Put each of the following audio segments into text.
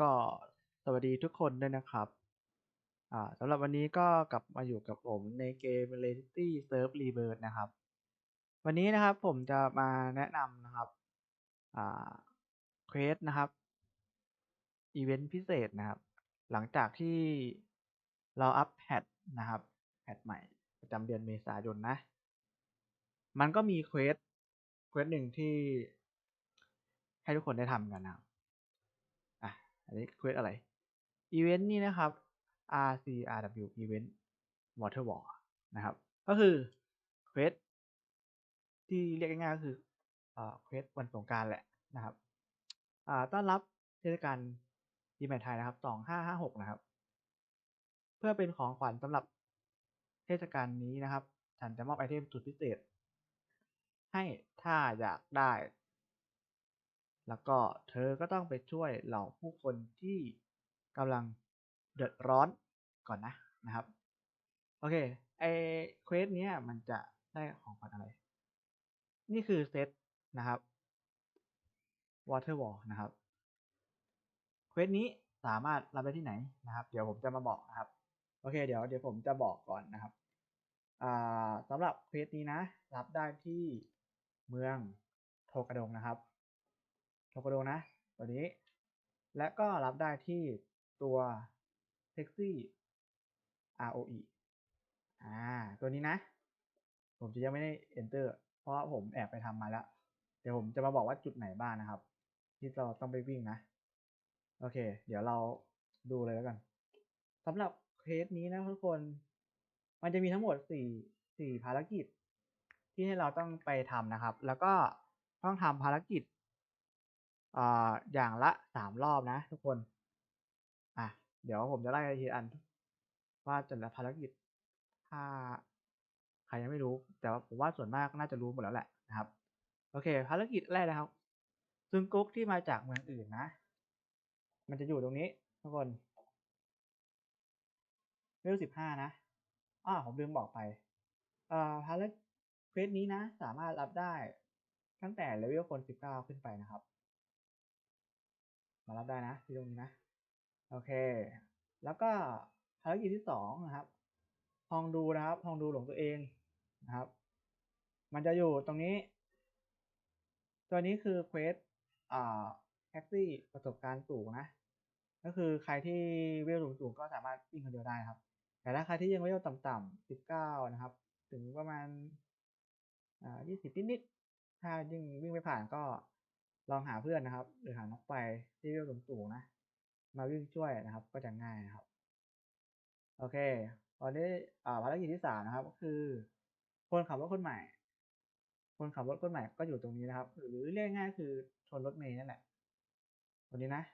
ก็สวัสดีทุกคนด้วยนะครับอ่าสำหรับวันนี้ก็กลับมาอยู่กับผมในเกม Reality Surf Rebirth นะครับ วันนี้นะครับผมจะมาแนะนำนะครับอ่าเควสนะครับอีเวนต์พิเศษนะครับ หลังจากที่เราอัปแพทนะครับแพทใหม่ประจำเดือนเมษายนนะ มันก็มีเควสเควสหนึ่งที่ให้ทุกคนได้ทำกันนะครับ อันนี้เควสอะไรอีเวนต์นี้นะครับ RCRW Event Water War นะครับ ก็คือเควสที่เรียกง่ายๆก็คือเควสวันสงการแหละนะครับต้อนรับเทศกาลปีใหม่ไทยนะครับ 2556 นะครับ เพื่อเป็นของขวัญสำหรับเทศกาลนี้นะครับ ฉันจะมอบไอเทมสุดพิเศษ ให้ถ้าอยากได้ แล้วก็เธอก็ต้องไปช่วยเหล่าผู้คนที่กำลังเดือดร้อนก่อนนะนะครับ โอเคไอเควสเนี้ยมันจะได้ของขวัญอะไร นี่คือเซตนะครับ Water Wall นะครับเควสนี้สามารถรับได้ที่ไหนนะครับ เดี๋ยวผมจะมาบอกนะครับ โอเค เดี๋ยวเดี๋ยวผมจะบอกก่อนนะครับอ่าสำหรับเควสนี้นะ รับได้ที่เมืองโทกระดงนะครับ โทกระดงนะตัวนี้ และก็รับได้ที่ตัว Taxi ROE อ่า ตัวนี้นะ ผมจะยังไม่ได้ enter เพราะผมแอบไปทำมาแล้ว เดี๋ยวผมจะมาบอกว่าจุดไหนบ้างนะครับ ที่เราต้องไปวิ่งนะ โอเค เดี๋ยวเราดูเลยแล้วกันสำหรับเคสนี้นะทุกคน มันจะมีทั้งหมดสี่สี่ภารกิจ ที่ให้เราต้องไปทำนะครับ แล้วก็ต้องทำภารกิจ อ่าอย่างละสามรอบนะทุกคน อะ เดี๋ยวผมจะไล่ทีอัน ว่าแต่ละภารกิจ ถ้าใครยังไม่รู้ แต่ว่าผมว่าส่วนมากน่าจะรู้หมดแล้วแหละนะครับ โอเค ภารกิจแรกนะครับ ซึ่งกุ๊กที่มาจากเมืองอื่นนะ มันจะอยู่ตรงนี้ทุกคนเลเวลสิบห้านะอ้าผมลืมบอกไป เอ่อภารกิจเควสนี้นะ สามารถรับได้ตั้งแต่เลเวลคนสิบเก้าขึ้นไปนะครับ มารับได้นะที่ตรงนี้นะ โอเค แล้วก็ภารกิจที่สองนะครับทองดูนะครับทองดูหลงตัวเองนะครับ มันจะอยู่ตรงนี้ ตัวนี้คือเควสอ่าแท็กซี่ประสบการณ์สูงนะ ก็คือใครที่เวลสูงๆก็สามารถวิ่งคนเดียวได้นะครับ แต่ถ้าใครที่ยังเวลต่ำๆสิบเก้านะครับ ถึงประมาณอ่ายี่สิบนิดๆถ้ายิ่งวิ่งไม่ผ่านก็ ลองหาเพื่อนนะครับ หรือหานกไปที่เวลสูงๆนะ มาวิ่งช่วยนะครับ ก็จะง่ายนะครับ โอเคตอนนี้อ่าภารกิจที่สามนะครับ ก็คือ คนขับรถคนใหม่ คนขับรถคนใหม่ก็อยู่ตรงนี้นะครับ หรือเรียกง่ายคือชนรถเมย์นั่นแหละตัวนี้นะ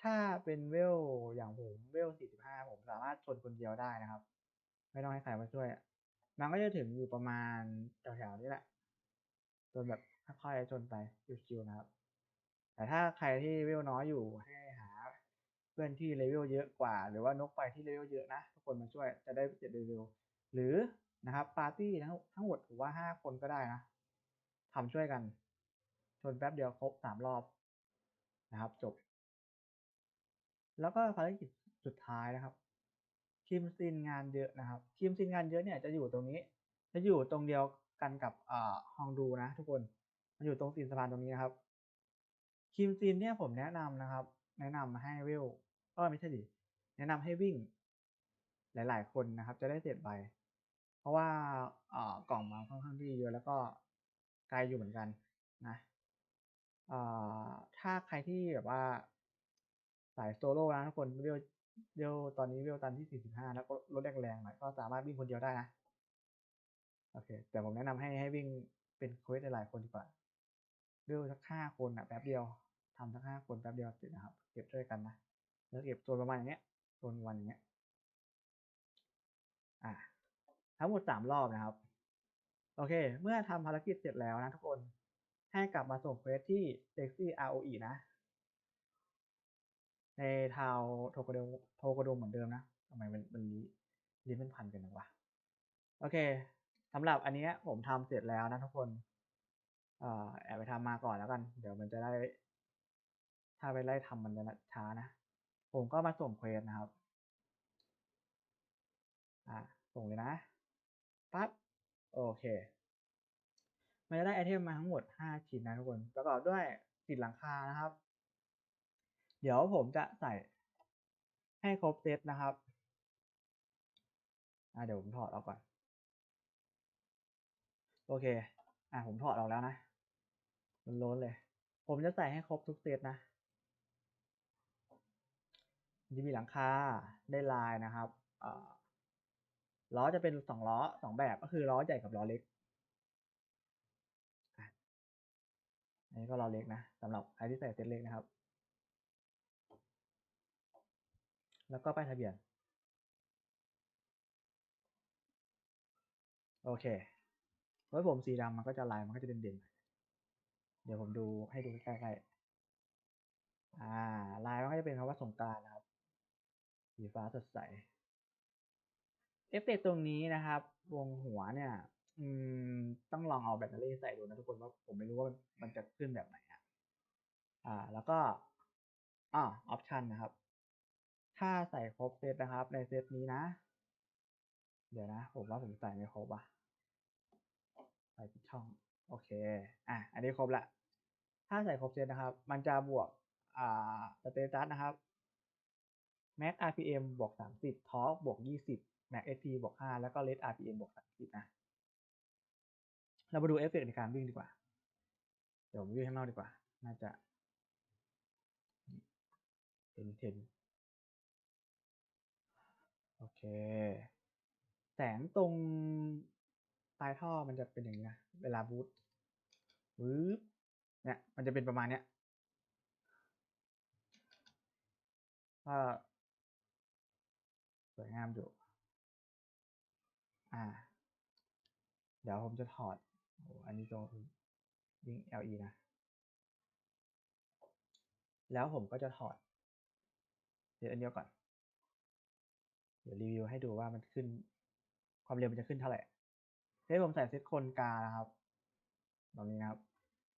ถ้าเป็นเวลอย่างผมเวล45ผมสามารถชนคนเดียวได้นะครับ ไม่ต้องให้ใครมาช่วยมันก็จะถึงอยู่ประมาณแถวๆนี้แหละจนแบบ ค่อยๆชนไปชิวๆนะครับ แต่ถ้าใครที่เลเวลน้อยอยู่ให้หาเพื่อนที่เลเวลเยอะกว่า หรือว่านกไปที่เลเวลเยอะนะทุกคนมาช่วยจะได้เสร็จเร็วๆหรือนะครับปาร์ตี้ทั้งทั้งหมดถือว่าห้าคนก็ได้นะทำช่วยกันชนแป๊บเดียวครบสามรอบนะครับ จบ แล้วก็ภารกิจสุดท้ายนะครับคิมซินงานเยอะนะครับคิมซินงานเยอะเนี่ยจะอยู่ตรงนี้ จะอยู่ตรงเดียวกันกับอ่าฮองดูนะทุกคน มันอยู่ตรงตีนสะพานตรงนี้นะครับคิมซินเนี่ยผมแนะนำนะครับ แนะนำให้เวลก็ไม่ใช่ดิแนะนำให้วิ่ง หลาย ๆ คนนะครับ จะได้เสร็จไปเพราะว่าเอ่อกล่องมันค่อนข้างที่เยอะแล้วก็ไกลอยู่เหมือนกันนะเอ่อถ้าใครที่แบบว่าสายโซโล่นะทุกคนเวลเวลตอนนี้เวลตันที่ 45 แล้วก็รถแรงๆหน่อยก็สามารถวิ่งคนเดียวได้นะ โอเค แต่ผมแนะนำให้ให้วิ่งเป็นเควสหลายๆคนดีกว่า เวลสักห้าคนอะแป๊บเดียวทำสักห้าคนแป๊บเดียวเสร็จนะครับ เก็บช่วยกันนะแล้วเก็บโซนประมาณอย่างเงี้ยโซนวันอย่างเงี้ยอะทั้งหมดสามรอบนะครับ โอเค เมื่อทำภารกิจเสร็จแล้วนะทุกคนให้กลับมาส่งเควสที่ Sexy ROE นะ ในทาวโทโกโดโทโกโดเหมือนเดิมนะทำไมมันมันลิ้นเป็นพันกันนะวะ โอเคสำหรับอันเนี้ยผมทำเสร็จแล้วนะทุกคน แอบไปทำมาก่อนแล้วกัน เดี๋ยวมันจะได้ ถ้าไปไล่ทำมันจะช้านะ ผมก็มาส่งเควสนะครับ อ่าส่งเลยนะปั๊บ โอเค มันจะได้ไอเทมมาทั้งหมด 5 ชิ้นนะทุกคน ประกอบด้วยติดหลังคานะครับ เดี๋ยวผมจะใส่ให้ครบเซตนะครับอ่าเดี๋ยวผมถอดออกก่อน โอเค อ่าผมถอดออกแล้วนะ มันล้นเลย ผมจะใส่ให้ครบทุกเซตนะนจะมีหลังคาได้ลายนะครับล้อจะเป็นสองล้อสองแบบก็คือล้อใหญ่กับล้อเล็กอันนี้ก็ล้อเล็กนะสำหรับใครที่ใส่เซตเล็กนะครับ แล้วก็ป้ายทะเบียน โอเครถผมสีดำมันก็จะลายมันก็จะเด่นเด่นๆ เดี๋ยวผมดูให้ดูใกล้ๆอ่าลายมันก็จะเป็นคำว่าสงการนะครับ สีฟ้าสดใส เอฟเฟกต์ตรงนี้นะครับ วงหัวเนี่ยอืมต้องลองเอาแบตเตอรี่ใส่ดูนะทุกคนว่าผมไม่รู้ว่ามันมันจะขึ้นแบบไหนอะอ่า แล้วก็อ่าออปชันนะครับ ถ้าใส่ครบเซตนะครับ ในเซตนี้นะ เดี๋ยวนะ ผมว่าผมใส่ไม่ครบอะ ใส่ผิดช่อง โอเค อะ อันนี้ครบละ ถ้าใส่ครบเซตนะครับ มันจะบวก อ่าสเตตัสนะครับ max rpm บวก 30 torque บวก 20 max sp บวก 5 แล้วก็ red rpm บวก 30 นะ เรามาดูเอฟเฟกในการวิ่งดีกว่า เดี๋ยวผมวิ่งข้างนอกดีกว่า น่าจะเห็นเห็นโอเค แสงตรงปลายท่อมันจะเป็นอย่างนี้นะ เวลาบูต วืบเนี่ยมันจะเป็นประมาณเนี้ยก็สวยงามอยู่ อ่า เดี๋ยวผมจะถอดโอ้อันนี้ตรงวิ่ง LE นะ แล้วผมก็จะถอด เดี๋ยวอันเดียวก่อน เดี๋ยวรีวิวให้ดูว่ามันขึ้น ความเร็วมันจะขึ้นเท่าไหร่เซตผมใส่เซตคนกานะครับ แบบนี้นะครับ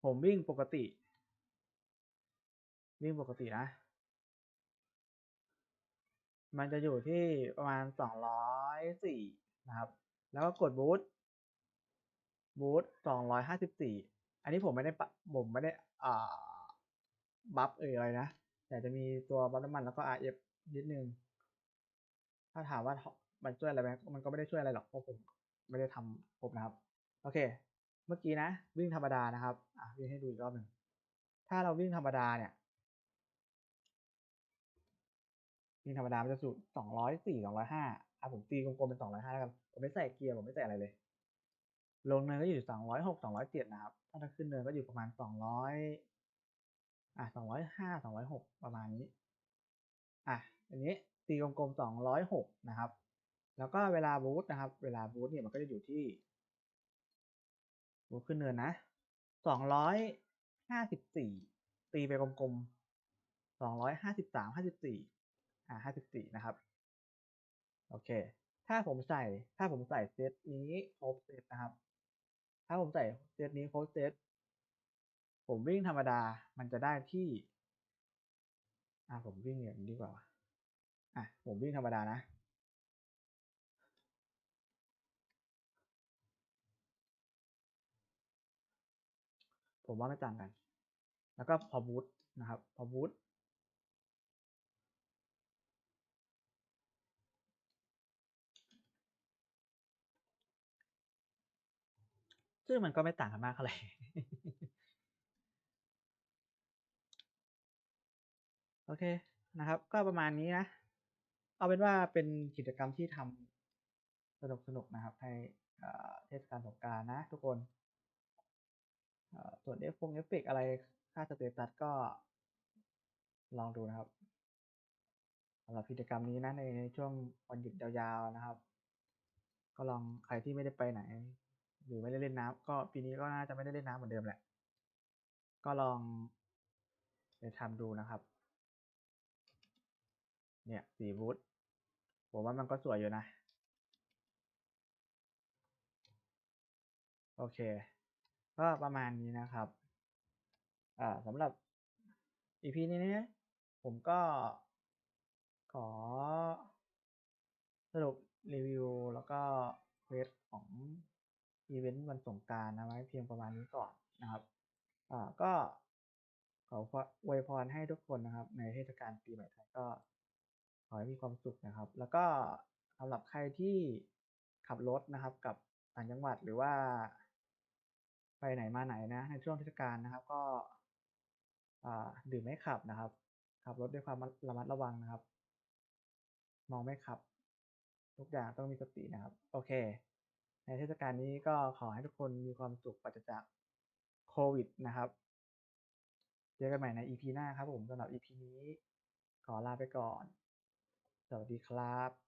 ผมวิ่งปกติ วิ่งปกตินะ มันจะอยู่ที่ประมาณสองร้อยสี่นะครับ แล้วก็กดบูทบูทสองร้อยห้าสิบสี่อันนี้ผมไม่ได้ปะผมไม่ได้อ่าบัฟเอ่ยอะไรนะ แต่จะมีตัวบัฟน้ำมันแล้วก็ RF นิดนึง ถ้าถามว่ามันช่วยอะไรไหมมันก็ไม่ได้ช่วยอะไรหรอกเพราะผมไม่ได้ทำครบนะครับ โอเค เมื่อกี้นะ วิ่งธรรมดานะครับอะวิ่งให้ดูอีกรอบหนึ่งถ้าเราวิ่งธรรมดาเนี่ยวิ่งธรรมดามันจะสูตรสองร้อยสี่สองร้อยห้าอะผมตีกลมๆเป็นสองร้อยห้าแล้วกันผมไม่ใส่เกียร์ผมไม่ใส่อะไรเลย ลงเนินก็อยู่สองร้อยหกสองร้อยเจ็ดนะครับ ถ้าขึ้นเนินก็อยู่ประมาณสองร้อยอะสองร้อยห้าสองร้อยหกประมาณนี้ อะอันนี้ตีกลมๆสองร้อยหกนะครับ แล้วก็เวลาบูทนะครับ เวลาบูทเนี่ยมันก็จะอยู่ที่ บูทขึ้นเนินนะสองร้อยห้าสิบสี่ตีไปกลมๆสองร้อยห้าสิบสามห้าสิบสี่อ่าห้าสิบสี่นะครับ โอเค ถ้าผมใส่ถ้าผมใส่เซตนี้ครบเซตนะครับ ถ้าผมใส่เซตนี้ครบเซตผมวิ่งธรรมดามันจะได้ที่ อ่าผมวิ่งอย่างนี้ดีกว่า อะผมวิ่งธรรมดานะ ผมว่าไม่ต่างกัน แล้วก็พอบูทนะครับพอบูทซึ่งมันก็ไม่ต่างกันมากเท่าไหร่โอเคนะครับ ก็ประมาณนี้นะ เอาเป็นว่าเป็นกิจกรรมที่ทำสนุกสนุกนะครับ ในเทศกาลสงกรารนะทุกคน ส่วนเอฟฟงเอฟเฟกอะไรค่าสเตตัสก็ ลองดูนะครับสำหรับกิจกรรมนี้นะในช่วงวันหยุดยาวๆนะครับ ก็ลองใครที่ไม่ได้ไปไหน หรือไม่ได้เล่นน้ำก็ปีนี้ก็น่าจะไม่ได้เล่นน้ำเหมือนเดิมแหละ ก็ลองไปทำดูนะครับ เนี่ยสีบูทผมว่ามันก็สวยอยู่นะ โอเค ก็ประมาณนี้นะครับอ่าสำหรับ EP นี้นะผมก็ขอสรุปรีวิวแล้วก็เควสของอีเวนต์วันสงการนะไว้เพียงประมาณนี้ก่อนนะครับอ่าก็ขออวยพรให้ทุกคนนะครับ ในเทศกาลปีใหม่ไทยก็ ขอให้มีความสุขนะครับ แล้วก็สำหรับใครที่ขับรถนะครับกับต่างจังหวัดหรือว่า ไปไหนมาไหนนะในช่วงเทศกาลนะครับ ก็ดื่มไม่ขับนะครับ ขับรถด้วยความระมัดระวังนะครับเมาไม่ขับ ทุกอย่างต้องมีสตินะครับ โอเค ในเทศกาลนี้ก็ขอให้ทุกคนมีความสุขปราศจากโควิดนะครับ เจอกันใหม่ใน EP หน้าครับผมสำหรับ EP นี้ขอลาไปก่อน สวัสดีครับ